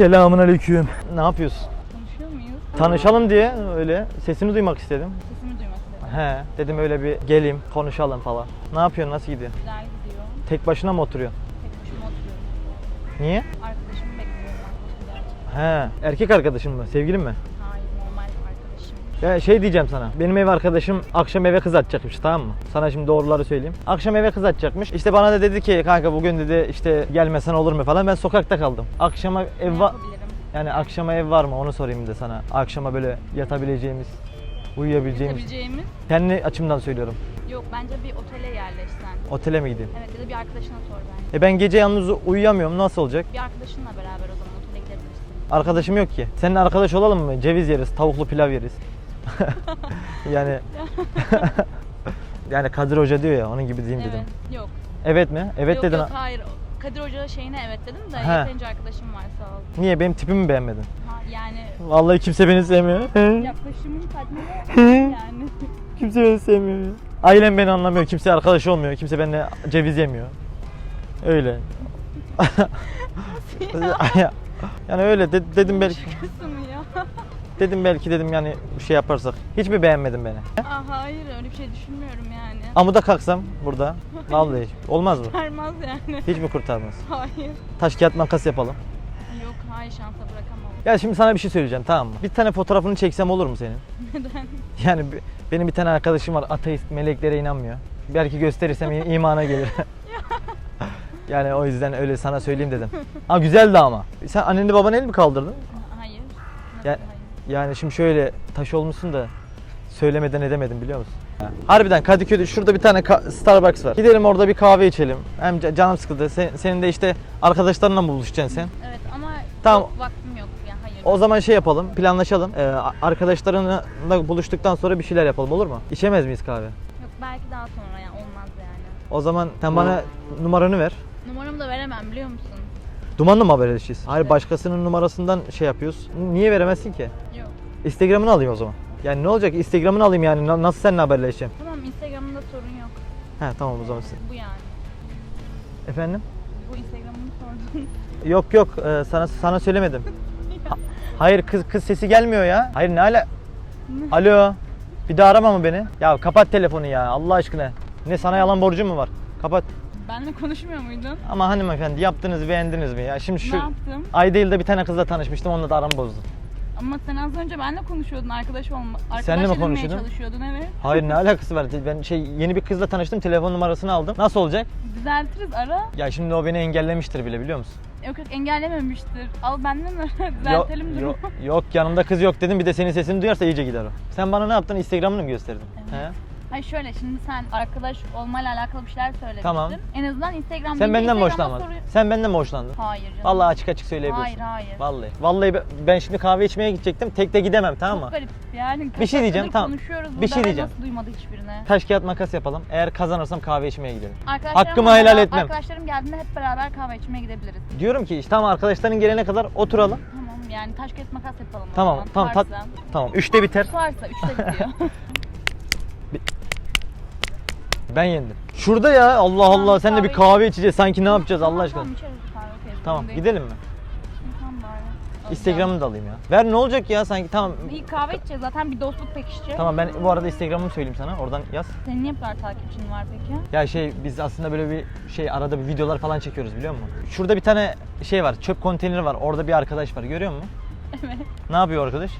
Selamun aleyküm. Ne yapıyorsun? Konuşuyor muyuz? Tanışalım diye öyle sesini duymak istedim. Sesimi duymak istedim. He dedim öyle bir geleyim konuşalım falan. Ne yapıyorsun nasıl gidiyor? Güzel gidiyor. Tek başına mı oturuyorsun? Tek başıma oturuyorum. Niye? Arkadaşımı bekliyorum. He erkek arkadaşın mı? Sevgilin mi? Ya şey diyeceğim sana. Benim ev arkadaşım akşam eve kız atacakmış tamam mı? Sana şimdi doğruları söyleyeyim. Akşam eve kız atacakmış. İşte bana da dedi ki kanka bugün dedi işte gelmesen olur mu falan. Ben sokakta kaldım. Akşama ev var. Yani akşama ev var mı onu sorayım da sana. Akşama böyle yatabileceğimiz, uyuyabileceğimiz. Yapabileceğimiz? Kendi açımdan söylüyorum. Yok bence bir otele yerleşsen. Otele mi gideyim? Evet ya da bir arkadaşına sor bence. E ben gece yalnız uyuyamıyorum. Nasıl olacak? Bir arkadaşınla beraber o zaman otele gidebilirsin. Arkadaşım yok ki. Seninle arkadaş olalım mı? Ceviz yeriz, tavuklu pilav yeriz. yani yani Kadir Hoca diyor ya onun gibi diyeyim dedim. Evet. Yok. Evet mi? Evet yok, dedin. Yok hayır. Kadir Hoca şeyine evet dedim de He. yeterince arkadaşım var sağ ol. Niye benim tipimi mi beğenmedin? Ha, yani Vallahi kimse beni sevmiyor. yaklaşımın tatmin yani. kimse beni sevmiyor. ya. Ailem beni anlamıyor. Kimse arkadaş olmuyor. Kimse benimle ceviz yemiyor. Öyle. yani öyle de- dedim belki ya. Dedim belki dedim yani bir şey yaparsak. Hiç mi beğenmedin beni? Aa, hayır öyle bir şey düşünmüyorum yani. Amuda kalksam burada. Vallahi olmaz mı? Vermez yani. Hiç mi kurtarmaz? Hayır. Taş kağıt makas yapalım. Yok hayır şansa bırakamam. Ya şimdi sana bir şey söyleyeceğim tamam mı? Bir tane fotoğrafını çeksem olur mu senin? Neden? Yani bi- benim bir tane arkadaşım var ateist meleklere inanmıyor. Belki gösterirsem imana gelir. yani o yüzden öyle sana söyleyeyim dedim. Ha güzeldi ama. Sen anneni babanı el mi kaldırdın? Hayır. Nasıl Ya- hayır? Yani şimdi şöyle taş olmuşsun da söylemeden edemedim biliyor musun? Harbiden Kadıköy'de şurada bir tane Starbucks var. Gidelim orada bir kahve içelim. Hem ca- canım sıkıldı. Sen- senin de işte arkadaşlarınla mı buluşacaksın sen? Evet ama Tamam. çok vaktim yok. Yani hayır. O zaman şey yapalım, planlaşalım. Ee, arkadaşlarınla buluştuktan sonra bir şeyler yapalım olur mu? İçemez miyiz kahve? Yok belki daha sonra yani olmaz yani. O zaman sen bana numaranı ver. Numaramı da veremem biliyor musun? Dumanla mı haberleşeceğiz? Hayır başkasının numarasından şey yapıyoruz. Niye veremezsin ki? Yok. Instagram'ını alayım o zaman. Yani ne olacak? Instagram'ını alayım yani. Na- Nasıl seninle haberleşeceğim? Tamam Instagram'da sorun yok. He tamam o zaman. Bu yani. Efendim? Bu Instagram'ını sordun. Yok yok e, sana sana söylemedim. Ha- hayır kız kız sesi gelmiyor ya. Hayır ne ala? Alo. Bir daha arama mı beni? Ya kapat telefonu ya Allah aşkına. Ne sana yalan borcum mu var? Kapat. Benle konuşmuyor muydun? Ama hanımefendi yaptınız beğendiniz mi ya? Şimdi şu Ne yaptım? Ayda'yla bir tane kızla tanışmıştım onunla da aramı bozdum. Ama sen az önce benle konuşuyordun arkadaş olma. Arkadaş Senle mi edinmeye konuşuyordum? çalışıyordun evet. Hayır ne alakası var? Ben şey yeni bir kızla tanıştım telefon numarasını aldım. Nasıl olacak? Düzeltiriz ara. Ya şimdi o beni engellemiştir bile biliyor musun? Yok yok engellememiştir. Al benden? Yok, Düzeltelim durumu. yok, yok yanımda kız yok dedim bir de senin sesini duyarsa iyice gider o. Sen bana ne yaptın? Instagram'ını mı gösterdin? He? Hayır şöyle şimdi sen arkadaş olmayla alakalı bir şeyler söylemiştin. Tamam. En azından Instagram'da Sen benden mi hoşlanmadın? Sen benden mi hoşlandın? Hayır canım. Vallahi açık açık söyleyebilirsin. Hayır hayır. Vallahi. Vallahi ben- şimdi kahve içmeye gidecektim. Tek de gidemem tamam Çok mı? garip yani. Bir şey diyeceğim, tamam. Konuşuyoruz Bir şey diyeceğim. Nasıl duymadı hiçbirine? Taş kağıt makas yapalım. Eğer kazanırsam kahve içmeye gidelim. Hakkımı helal etmem. Arkadaşlarım geldiğinde hep beraber kahve içmeye gidebiliriz. Diyorum ki işte tamam arkadaşların gelene kadar oturalım. Tamam yani taş kağıt makas yapalım. Tamam tamam tamam. Üçte biter. Tutarsa üçte bitiyor. Ben yendim. Şurada ya Allah Tamam, Allah sen de bir kahve kahve içeceğiz. Sanki ne yapacağız Allah aşkına. Tamam içeriz kahve okey. Tamam gidelim mi? Tamam bari. Alacağım. Instagram'ını da alayım ya. Ver ne olacak ya sanki tamam. İyi kahve içeceğiz zaten bir dostluk pekişecek. Tamam ben bu arada Instagram'ımı söyleyeyim sana. Oradan yaz. Senin niye bu kadar takipçin var peki? Ya şey biz aslında böyle bir şey arada bir videolar falan çekiyoruz biliyor musun? Şurada bir tane şey var. Çöp konteyneri var. Orada bir arkadaş var. Görüyor musun? Evet. Ne yapıyor arkadaş?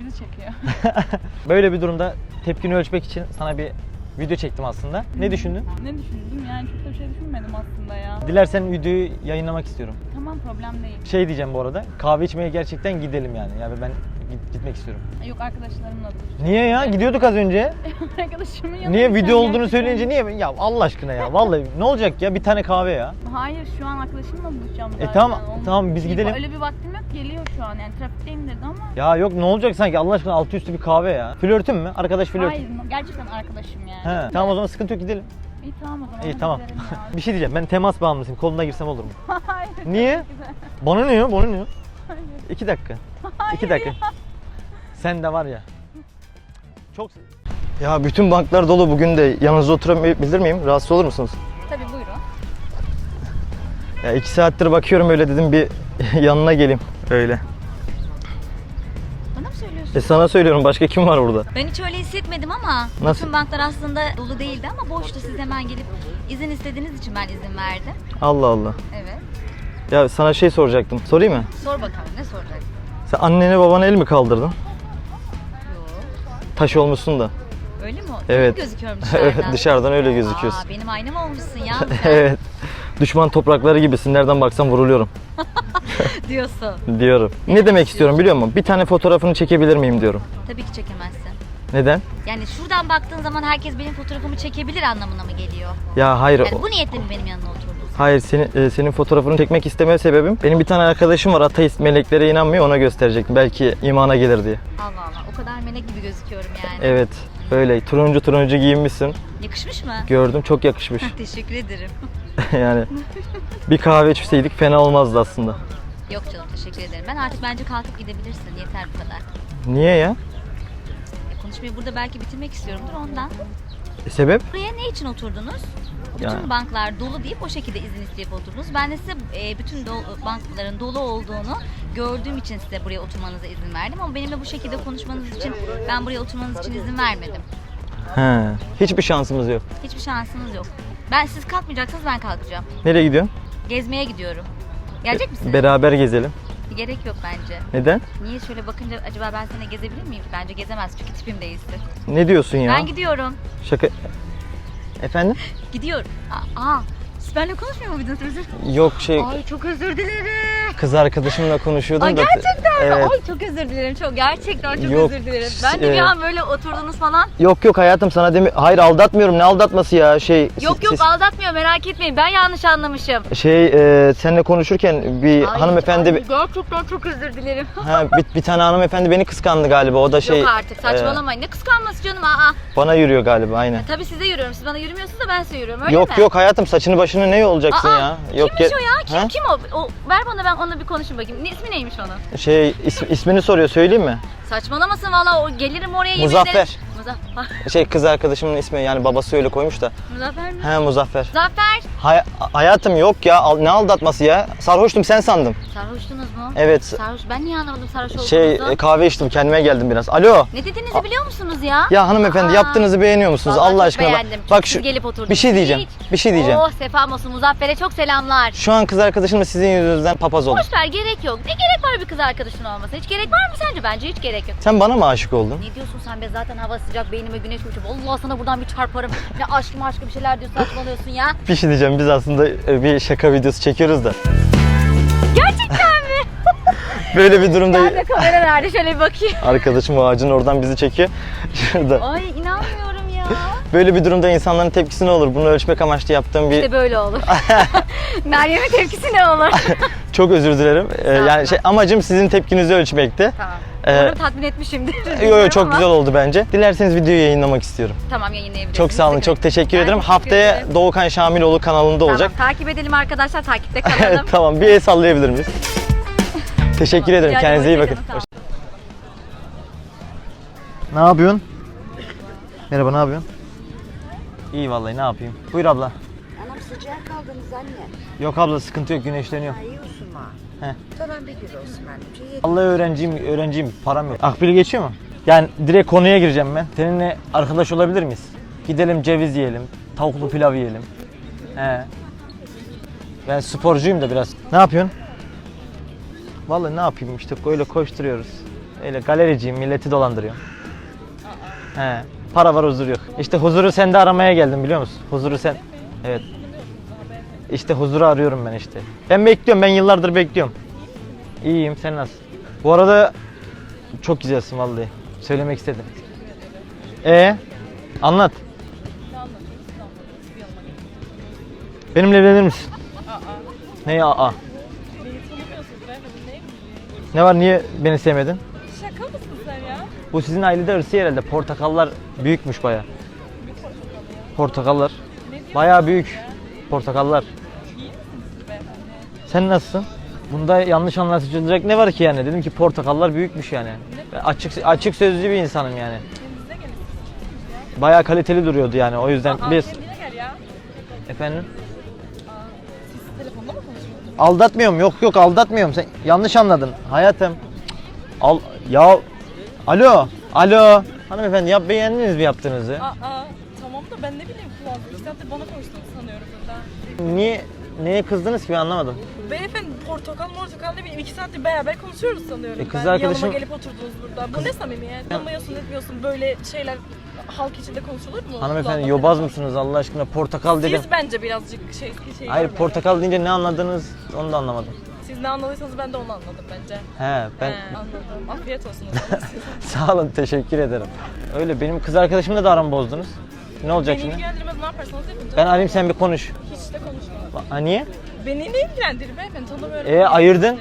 Bizi çekiyor. Böyle bir durumda tepkini ölçmek için sana bir video çektim aslında. Ne düşündün? ne düşündüm yani çok da bir şey düşünmedim aslında ya. Dilersen videoyu yayınlamak istiyorum. Tamam problem değil. Şey diyeceğim bu arada. Kahve içmeye gerçekten gidelim yani. Yani ben git- gitmek istiyorum. Yok arkadaşlarımla da. Niye ya? Gidiyorduk az önce. Arkadaşımın yanına Niye video olduğunu söyleyince niye? Ya Allah aşkına ya. Vallahi ne olacak ya? Bir tane kahve ya. Hayır şu an arkadaşımla buluşacağım zaten. E tamam, Olmaz. tamam, biz gidelim. Öyle bir vaktim yok geliyor şu an yani trafikteyim dedi ama. Ya yok ne olacak sanki Allah aşkına altı üstü bir kahve ya. Flörtün mü? Arkadaş flörtün. Hayır gerçekten arkadaşım yani. He, tamam o zaman sıkıntı yok gidelim. İyi tamam o zaman. İyi hadi tamam. gidelim ya. bir şey diyeceğim ben temas bağımlısıyım. Koluna girsem olur mu? Hayır. Niye? Bana ne ya? Bana ne ya? Hayır. İki dakika. İki dakika. Sen de var ya. Çok Ya bütün banklar dolu bugün de yanınızda oturabilir miyim? Rahatsız olur musunuz? Tabii buyurun. Ya iki saattir bakıyorum öyle dedim bir yanına geleyim. Öyle. Bana mı söylüyorsun? E sana söylüyorum başka kim var burada? Ben hiç öyle hissetmedim ama Nasıl? bütün banklar aslında dolu değildi ama boştu. Siz hemen gelip izin istediğiniz için ben izin verdim. Allah Allah. Evet. Ya sana şey soracaktım. Sorayım mı? Sor bakalım ne soracaksın? Sen annene babana el mi kaldırdın? Taş olmuşsun da. Öyle mi? Evet. Öyle gözüküyorum Evet dışarıdan? dışarıdan öyle gözüküyorsun. Aa, benim aynam olmuşsun ya evet. Düşman toprakları gibisin. Nereden baksan vuruluyorum diyorsun. diyorum. Ne demek istiyorum biliyor musun? Bir tane fotoğrafını çekebilir miyim diyorum. Tabii ki çekemezsin. Neden? Yani şuradan baktığın zaman herkes benim fotoğrafımı çekebilir anlamına mı geliyor? Ya hayır. Yani bu niyetle mi benim yanına oturdun? Hayır senin, e, senin fotoğrafını çekmek isteme sebebim benim bir tane arkadaşım var ateist meleklere inanmıyor ona gösterecektim belki imana gelir diye. Allah Allah o kadar melek gibi gözüküyorum yani. Evet öyle turuncu turuncu giyinmişsin Yakışmış mı? gördüm çok yakışmış Teşekkür ederim. yani bir kahve içseydik fena olmazdı aslında. Yok canım teşekkür ederim. Ben artık bence kalkıp gidebilirsin. Yeter bu kadar. Niye ya? E, konuşmayı burada belki bitirmek istiyorumdur ondan. E, sebep? Buraya ne için oturdunuz? Bütün Yani- banklar dolu deyip o şekilde izin isteyip oturdunuz. Ben de size e, bütün do- bankların dolu olduğunu gördüğüm için size buraya oturmanıza izin verdim. Ama benimle bu şekilde konuşmanız için ben buraya oturmanız için izin vermedim. He. Hiçbir şansımız yok. Hiçbir şansınız yok. Ben siz kalkmayacaksanız ben kalkacağım. Nereye gidiyorsun? Gezmeye gidiyorum. Gelecek misiniz? Beraber gezelim. Gerek yok bence. Neden? Niye şöyle bakınca acaba ben seni gezebilir miyim? Bence gezemez çünkü tipim değilsin. Ne diyorsun ya? Ben gidiyorum. Şaka... Efendim? Gidiyorum. Aa, aa, siz benimle konuşmuyor muydunuz? Özür Yok şey Ay çok özür dilerim. Kız arkadaşımla konuşuyordum Ay da. gerçekten mi? Evet. Ay çok özür dilerim. Çok gerçekten çok Yok, özür dilerim. Ben de bir e, an böyle oturdunuz falan. Yok yok hayatım sana demi Hayır aldatmıyorum. Ne aldatması ya? Şey Yok yok siz- aldatmıyor merak etmeyin. Ben yanlış anlamışım. Şey e, seninle konuşurken bir Ay, hanımefendi ay, gerçekten çok özür dilerim. ha, bir, bir tane hanımefendi beni kıskandı galiba. O da şey yok artık saçmalamayın. Ne kıskanması canım aa. e, bana yürüyor galiba aynen. Tabii size yürüyorum. Siz bana yürümüyorsunuz da ben size yürüyorum. Öyle yok mi? yok hayatım saçını başını ne olacaksın Aa, ya? Yok kimmiş gel- o ya? Kim Ha? kim o? o? Ver bana ben onunla bir konuşayım bakayım. Ne, ismi neymiş onun? Şey is- ismini soruyor söyleyeyim mi? Saçmalamasın valla o gelirim oraya yemin ederim. Muzaffer. Şey kız arkadaşımın ismi yani babası öyle koymuş da. Muzaffer mi? He Muzaffer. Muzaffer. Hay- hayatım yok ya al- ne aldatması ya? Sarhoştum sen sandım. Sarhoştunuz mu? Evet. Sarhoş. Ben niye anlamadım sarhoş olduğunuzu? Şey e, kahve içtim kendime geldim biraz. Alo. Ne dediğinizi biliyor musunuz ya? Ya hanımefendi Aa. yaptığınızı beğeniyor musunuz Vallahi Allah çok aşkına? Bak, beğendim. bak Siz şu gelip oturdunuz. bir şey diyeceğim. Hiç. Bir şey diyeceğim. Oh sefam olsun. Muzaffer'e çok selamlar. Şu an kız arkadaşımla sizin yüzünüzden papaz oldum. Boş ver gerek yok. Ne gerek var bir kız arkadaşın olmasına? Hiç gerek var mı sence? Bence hiç gerek yok. Sen bana mı aşık oldun? Ne diyorsun sen be zaten hava sıcak beynime güneş vuruyor. Allah sana buradan bir çarparım. Ne aşkım aşkım bir şeyler diyorsun saçmalıyorsun ya. Bir şey diyeceğim biz aslında e, bir şaka videosu çekiyoruz da. Gerçekten mi? Böyle bir durumda Nerede kamera nerede şöyle bir bakayım. arkadaşım o ağacın oradan bizi çekiyor. Şurada. Ay inanmıyorum ya. Böyle bir durumda insanların tepkisi ne olur? Bunu ölçmek amaçlı yaptığım bir İşte böyle olur. Meryem'in tepkisi ne olur? çok özür dilerim. Ee, yani şey amacım sizin tepkinizi ölçmekti. tamam. Ee, Umarım tatmin etmişimdir. Yo yo çok ama. güzel oldu bence. Dilerseniz videoyu yayınlamak istiyorum. Tamam yayınlayabilirsiniz. Çok sağ olun. Çok teşekkür Ben ederim. teşekkür Haftaya ederim. Doğukan Şamiloğlu kanalında olacak. Tamam, takip edelim arkadaşlar. Takipte kalalım. tamam bir el sallayabilir miyiz? Teşekkür ederim. Rica Kendinize iyi ederim, bakın. kalın, Ne yapıyorsun? Merhaba ne yapıyorsun? İyi vallahi ne yapayım? Buyur abla. Anam sıcak kaldınız anne. Yok abla sıkıntı yok güneşleniyor. Ay olsun ma. He. Bir gün olsun. Şey, Vallahi öğrenciyim, öğrenciyim. Param yok. Akbil geçiyor mu? Yani direkt konuya gireceğim ben. Seninle arkadaş olabilir miyiz? Gidelim ceviz yiyelim, tavuklu pilav yiyelim. He. Ben sporcuyum da biraz. Ne yapıyorsun? Vallahi ne yapayım işte öyle koşturuyoruz. Öyle galericiyim, milleti dolandırıyorum. He. Para var, huzur yok. İşte huzuru sende aramaya geldim biliyor musun? Huzuru sen... Evet. İşte huzuru arıyorum ben işte. Ben bekliyorum, ben yıllardır bekliyorum. İyiyim, sen nasılsın? Bu arada çok güzelsin vallahi. Söylemek istedim. E anlat. Benimle evlenir misin? Ne aa? Ne var niye beni sevmedin? Şaka mısın sen ya? Bu sizin ailede ırsi herhalde. Portakallar büyükmüş baya. Portakallar. Baya büyük. Portakallar. Sen nasılsın? Bunda yanlış anlaşılacak ne var ki yani? Dedim ki portakallar büyükmüş yani. Ben açık açık sözlü bir insanım yani. Baya kaliteli duruyordu yani o yüzden biz efendim? Aldatmıyorum. Yok yok aldatmıyorum. Sen yanlış anladın. Hayatım. Al ya Alo. Alo. Hanımefendi ya beğendiniz mi yaptığınızı? Aa, tamam da ben ne bileyim kulağım. İki saattir bana konuştuğunu sanıyorum. Niye neye kızdınız ki ben anlamadım. Beyefendi portakal portakal ne bileyim iki saattir beraber konuşuyoruz sanıyorum. E, kız ben arkadaşım- yanıma gelip oturdunuz burada. Bu ne samimiyet? Tanımıyorsun etmiyorsun böyle şeyler halk içinde konuşulur mu? Hanımefendi Kulağıma yobaz telefon. mısınız Allah aşkına? Portakal dedim. Siz bence birazcık şey şey Hayır görmeyin. portakal deyince ne anladınız onu da anlamadım. Siz ne anladıysanız ben de onu anladım bence. He ben He, anladım. Afiyet olsun o zaman size. sağ olun teşekkür ederim. Öyle benim kız arkadaşımla da aramı bozdunuz. Ne olacak Beni şimdi? ilgilendirmez ne yaparsanız yapın. Ben arayayım sen bir konuş. Hiç de konuşmam. Ha niye? Beni ne ilgilendirir beyefendi tanımıyorum. E, ayırdın.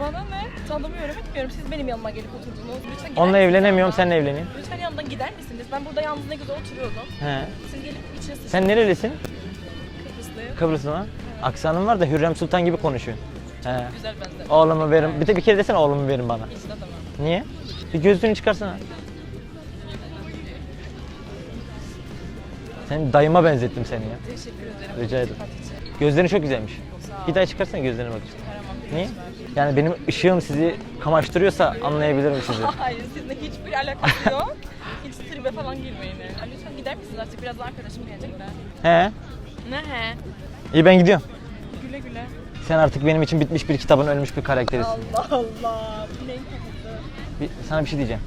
Bana ne? Tanımıyorum etmiyorum. Siz benim yanıma gelip oturdunuz. Lütfen gider Onunla misiniz evlenemiyorum yanımdan? seninle evleneyim. Lütfen yanımdan gider misiniz? Ben burada yalnız ne güzel oturuyordum. He. Siz gelip içine sıçın. Sen nerelisin? Kıbrıslıyım. Kıbrıslı mı? Aksanın var da Hürrem Sultan gibi konuşuyorsun. He. Güzel bende. Oğlumu verin. Bir de bir kere desene oğlumu verin bana. Hiç de tamam. Niye? Bir gözlüğünü çıkarsana. Sen dayıma benzettim seni ya. Teşekkür ederim. Rica ederim. Gözlerin çok güzelmiş. Bir daha çıkarsana gözlerine bak. Niye? Yani benim ışığım sizi kamaştırıyorsa anlayabilirim sizi. Hayır sizinle hiçbir alakası yok. Hiç tribe falan girmeyin. yani. Lütfen gider misiniz artık? Birazdan arkadaşım gelecekler. He. Ne he? İyi ben gidiyorum. Güle güle. Sen artık benim için bitmiş bir kitabın ölmüş bir karakterisin. Allah Allah. Bu neyin kafası? Bir, sana bir şey diyeceğim.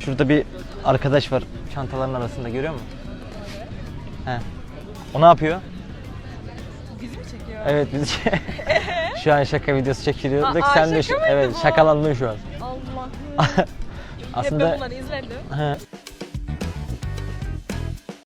Şurada bir arkadaş var çantaların arasında görüyor musun? He. O ne yapıyor? Bizi mi çekiyor? Evet biz şu an şaka videosu çekiliyorduk. Aa, Sen de şaka mıydı evet bu? şakalandın şu an. Allah'ım. Hep Aslında ben bunları izlerdim. He.